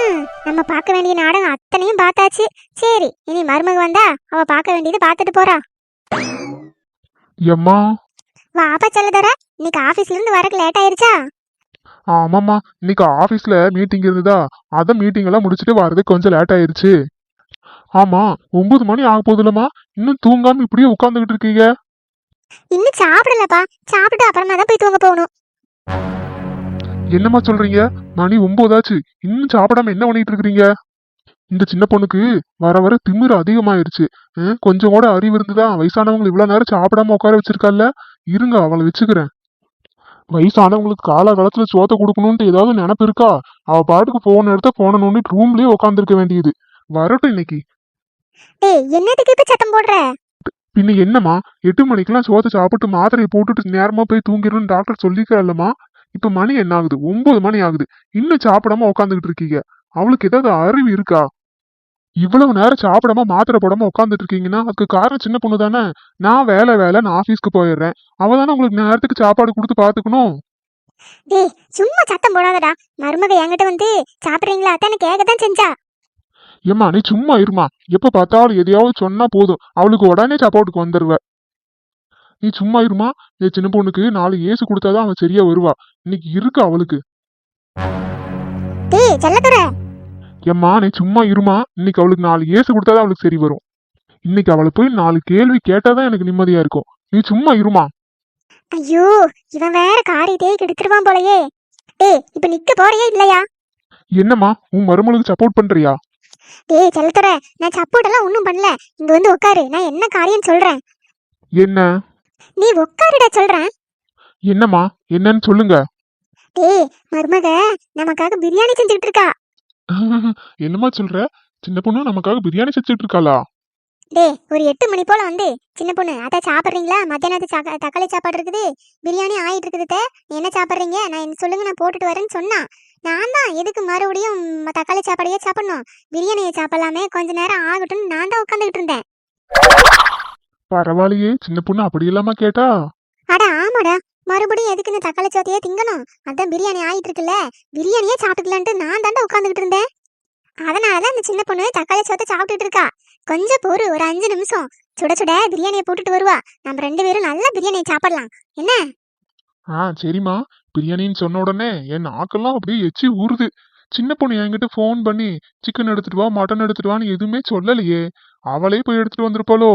ம், நம்ம பார்க்க வேண்டிய நாடகம் அத்தனையும் பார்த்தாச்சு. சரி இனி மருமக வந்தா அவ பார்க்க வேண்டியது பார்த்துட்டு போறா. எம்மா? வாப்பா செல்லதோர இன்னைக்கு ஆபீஸ்ல இருந்து வரக்கு லேட் ஆயிருச்சா? ஆமாம்மா இன்னைக்கு ஆபீஸ்ல மீட்டிங் இருந்ததா? அத மீட்டிங் எல்லாம் முடிச்சுட்டு வர்றதுக்கு கொஞ்சம் லேட் ஆயிருச்சு. ஆமா ஒன்பது மணி ஆக போகுதுலம்மா இன்னும் தூங்காம இப்படியே உட்காந்துக்கிட்டு இருக்கீங்க. இன்னும் சாப்பிடலப்பா. சாப்பிட்டு அப்புறமா தான் போய் தூங்க போகணும். என்னம்மா சொல்றீங்க? மணி ஒன்பதாச்சு இன்னும் சாப்பிடாம என்ன பண்ணிட்டு இருக்கீங்க இந்த சின்ன பொண்ணுக்கு வர வர திமிரு அதிகமாயிருச்சு. கொஞ்சம் கூட அறிவு இருந்துதா? வயசானவங்க இவ்வளவு நேரம் சாப்பிடாம உட்கார வச்சிருக்கால இருங்க அவளை வச்சுக்கிறேன். வயசானவங்களுக்கு காலகாலத்துல சோத்தை கொடுக்கணும்ட்டு ஏதாவது நினப்பு இருக்கா? அவ பாட்டுக்கு போன் எடுத்த போன நோண்டிட்டு ரூம்லயே உட்காந்துருக்க வேண்டியது. வரட்டும் இன்னைக்கு. பின்ன என்னம்மா? எட்டு மணிக்கெல்லாம் சோத்தை சாப்பிட்டு மாத்திரையை போட்டுட்டு நேரமா போய் தூங்கிடணும்னு டாக்டர் சொல்லிக்கிறல்லம்மா இப்ப மணி என்ன ஆகுது ஒன்பது மணி ஆகுது. இன்னும் சாப்பிடாம உட்காந்துக்கிட்டு இருக்கீங்க. அவளுக்கு ஏதாவது அறிவு இருக்கா? இவ்வளவு நேரம் சாப்பிடாம மாத்திரை போடாம உட்காந்துட்டு இருக்கீங்கன்னா அதுக்கு காரணம் சின்ன பொண்ணு தானே? நான் வேலை வேலை நான் ஆபீஸ்க்கு போயிடுறேன். அவ தானே உங்களுக்கு நேரத்துக்கு சாப்பாடு கொடுத்து பாத்துக்கணும்? டேய் சும்மா சத்தம் போடாதடா. மருமக என்கிட்ட வந்து சாப்பிடுறீங்களா? அத்தானே கேட்கத்தான் செஞ்சா. ஏம்மா நீ சும்மா இருமா. எப்ப பார்த்தாலும் எதையாவது சொன்னா போதும். அவளுக்கு உடனே சாப்பாட்டுக்கு வந்துருவ. நீ சும்மா இருமா? இந்த சின்ன பொண்ணுக்கு நாலு ஏசு கொடுத்தாதான் அவன் சரியா வருவா. இன்னைக்கு இருக்கு அவளுக்கு. ஏம்மா நீ சும்மா இருமா? இன்னைக்கு அவளுக்கு நாலு ஏசு கொடுத்தாதான் அவளுக்கு சரி வரும். இன்னைக்கு அவளை போய் நாலு கேள்வி கேட்டாதான் எனக்கு நிம்மதியா இருக்கும். நீ சும்மா இருமா? ஐயோ இவன் வேற காரியத்தையே கெடுத்துருவான் போலயே. டேய் இப்ப நிக்க போறியா இல்லையா? என்னம்மா உன் மருமகளுக்கு சப்போர்ட் பண்றியா? டேய் செல்லத்துற நான் சப்போர்ட் எல்லாம் ஒன்றும் பண்ணல. இங்க வந்து உட்காரு நான் என்ன காரியம் சொல்றேன்? என்ன? நீ உட்காருடா சொல்றேன். என்னம்மா? என்னன்னு சொல்லுங்க. டேய் மருமக நமக்காக பிரியாணி செஞ்சுக்கிட்டு இருக்கா என்னம்மா சொல்ற? சின்ன பொண்ணு நமக்காக பிரியாணி செஞ்சுட்டு இருக்காளா டேய் ஒரு எட்டு மணி போல வந்து சின்ன பொண்ணு அதை சாப்பிட்றீங்களா? மத்தியானத்து தக்காளி சாப்பாடு இருக்குது பிரியாணி ஆயிட்டு இருக்குது. என்ன சாப்பிட்றீங்க? நான் என்ன சொல்லுங்க நான் போட்டுட்டு வரேன்னு சொன்னா. நான் தான் எதுக்கு மறுபடியும் தக்காளி சாப்பாடையே சாப்பிடணும்? பிரியாணியை சாப்பிடலாமே கொஞ்ச நேரம் ஆகட்டும்னு நான் தான் உட்காந்துக்கிட்டு இருந்தேன். பரவாயில்லையே சின்ன பொண்ணு அப்படி இல்லாம கேட்டா? அட ஆமாடா. மறுபடியும் எதுக்கு இந்த தக்காளி சோத்தையே திங்கணும்? அதான் பிரியாணி ஆயிட்டு இருக்குல்ல பிரியாணியே சாப்பிட்டுக்கலான்ட்டு நான் தாண்டா உட்காந்துக்கிட்டு இருந்தேன். அதனாலதான் இந்த சின்ன பொண்ணு தக்காளி சோத்தை சாப்பிட்டுட்டு இருக்கா. கொஞ்சம் பொறு ஒரு அஞ்சு நிமிஷம். சுட சுட பிரியாணியை போட்டுட்டு வருவா. நம்ம ரெண்டு பேரும் நல்லா பிரியாணியை சாப்பிடலாம். என்ன? ஆ சரிம்மா. பிரியாணின்னு சொன்ன உடனே என் நாக்கெல்லாம் அப்படியே எச்சி ஊறுது. சின்ன பொண்ணு என்கிட்ட ஃபோன் பண்ணி சிக்கன் எடுத்துட்டு வா மட்டன் எடுத்துட்டு வான்னு எதுவுமே சொல்லலையே. அவளே போய் எடுத்துட்டு வந்திருப்பாளோ?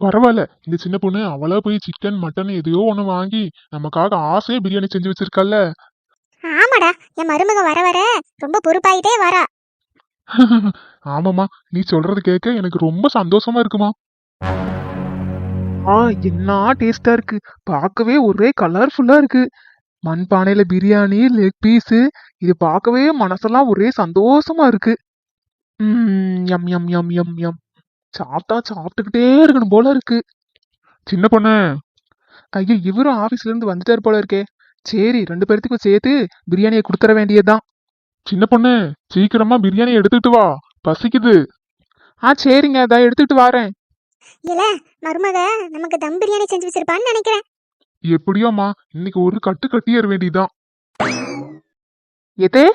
பரவாயில்ல. இந்த சின்ன பொண்ணு அவளா போய் சிக்கன் மட்டன் எதையோ ஒண்ணு வாங்கி நமக்காக ஆசையா பிரியாணி செஞ்சு வச்சிருக்கல்ல ஆமாடா. என் மருமக வர வர ரொம்ப பொறுப்பாயிட்டே வரா. ஆமாம்மா. நீ சொல்றது கேட்க எனக்கு ரொம்ப சந்தோஷமா இருக்குமா? ஆ என்ன டேஸ்டா இருக்கு. பார்க்கவே ஒரே கலர்ஃபுல்லா இருக்கு. மண்பானையில பிரியாணி லெக் பீஸு இது பார்க்கவே மனசெல்லாம் ஒரே சந்தோஷமா இருக்கு. ம் yum yum yum yum yum சாப்பிட்டா சாப்பிட்டுக்கிட்டே இருக்கணும் போல இருக்கு. சின்ன பொண்ணு. ஐயோ இவரும் ஆபீஸ்ல இருந்து வந்துட்டாரு போல இருக்கே. சரி ரெண்டு பேர்த்துக்கும் சேர்த்து பிரியாணியை கொடுத்துற வேண்டியதுதான். சின்ன பொண்ணு சீக்கிரமா பிரியாணி எடுத்துட்டு வா. பசிக்குது. ஆ சரிங்க அதான் எடுத்துட்டு வரேன். இல்ல மருமக நமக்கு தம் பிரியாணி செஞ்சு வச்சிருப்பான்னு நினைக்கிறேன். எப்படியோம்மா இன்னைக்கு ஒரு கட்டு கட்டியற வேண்டியதுதான். எதே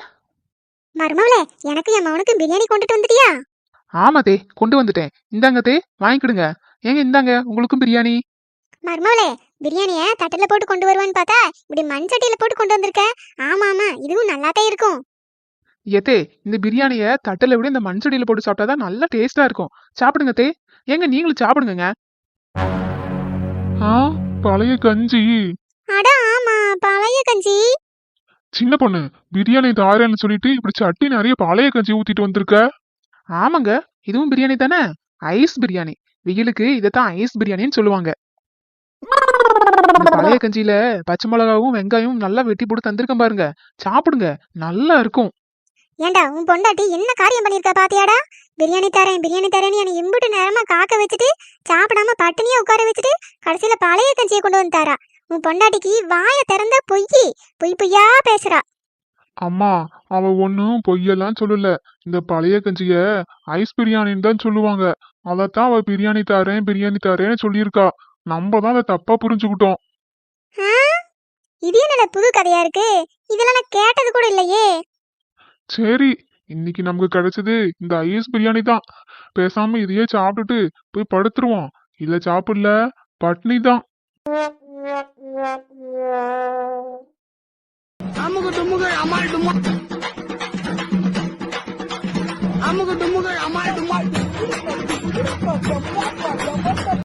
மருமவளே எனக்கு என் மவனுக்கு பிரியாணி கொண்டுட்டு வந்துட்டியா? ஆமா தே கொண்டு வந்துட்டேன். இந்தாங்க தே வாங்கிக்கிடுங்க. ஏங்க இந்தாங்க உங்களுக்கும் பிரியாணி? மருமவளே பிரியாணிய தட்டுல போட்டு கொண்டு வருவான்னு பார்த்தா இப்படி மண் சட்டியில போட்டு கொண்டு வந்திருக்க? ஆமா ஆமா இதுவும் நல்லாதான் இருக்கும். ஏத்தே இந்த பிரியாணிய தட்டுல விட இந்த மண்சடியில போட்டு சாப்பிட்டாதான் நல்லா டேஸ்டா இருக்கும். சாப்பிடுங்க தே. ஏங்க நீங்களும் சாப்பிடுங்க ஆ பழைய கஞ்சி. அட ஆமா பழைய கஞ்சி. சின்ன பொண்ணு பிரியாணி தாரேன்னு சொல்லிட்டு இப்படி சட்டி நிறைய பழைய கஞ்சி ஊத்திட்டு வந்திருக்க? ஆமாங்க. இதுவும் பிரியாணி தானே? ஐஸ் பிரியாணி. வெயிலுக்கு இதைத்தான் ஐஸ் பிரியாணின்னு சொல்லுவாங்க. பழைய கஞ்சியில பச்சை மிளகாவும் வெங்காயமும் நல்லா வெட்டி போட்டு தந்திருக்கேன் பாருங்க. சாப்பிடுங்க. நல்லா இருக்கும். ஏண்டா உன் பொண்டாட்டி என்ன காரியம் பண்ணிருக்கா பாத்தியாடா? பிரியாணி தரேன் பிரியாணி தரேன்னு என்னை இம்புட்டு நேரமா காக்க வச்சுட்டு சாப்பிடாம பட்டினியா உட்கார வச்சுட்டு கடைசியில பழைய கஞ்சியை கொண்டு வந்து தாரா. உன் பொண்டாட்டிக்கு வாயை திறந்த பொய் பொய் பொய்யா பேசுறா. அம்மா அவ ஒன்னும் பொய்யெல்லாம் சொல்லல. இந்த பழைய கஞ்சிய ஐஸ் பிரியாணின்னு தான் சொல்லுவாங்க. அதத்தான் அவ பிரியாணி தாரேன் பிரியாணி தாரேன்னு சொல்லியிருக்கா. நம்ம தான் அதை தப்பா புரிஞ்சுக்கிட்டோம்? இது என்னடா புது கதையா இருக்கு? இதெல்லாம் நான் கேட்டது கூட இல்லையே. சரி இன்னைக்கு நமக்கு கிடைச்சது இந்த ஐஎஸ் பிரியாணி தான். பேசாம இதையே சாப்பிட்டுட்டு போய் படுத்துருவோம். இல்ல சாப்பிடல பட்னி தான். আমগো ডুমুগর আমার ডুমুর আমাকে ডুমুগর আমার ডুমুর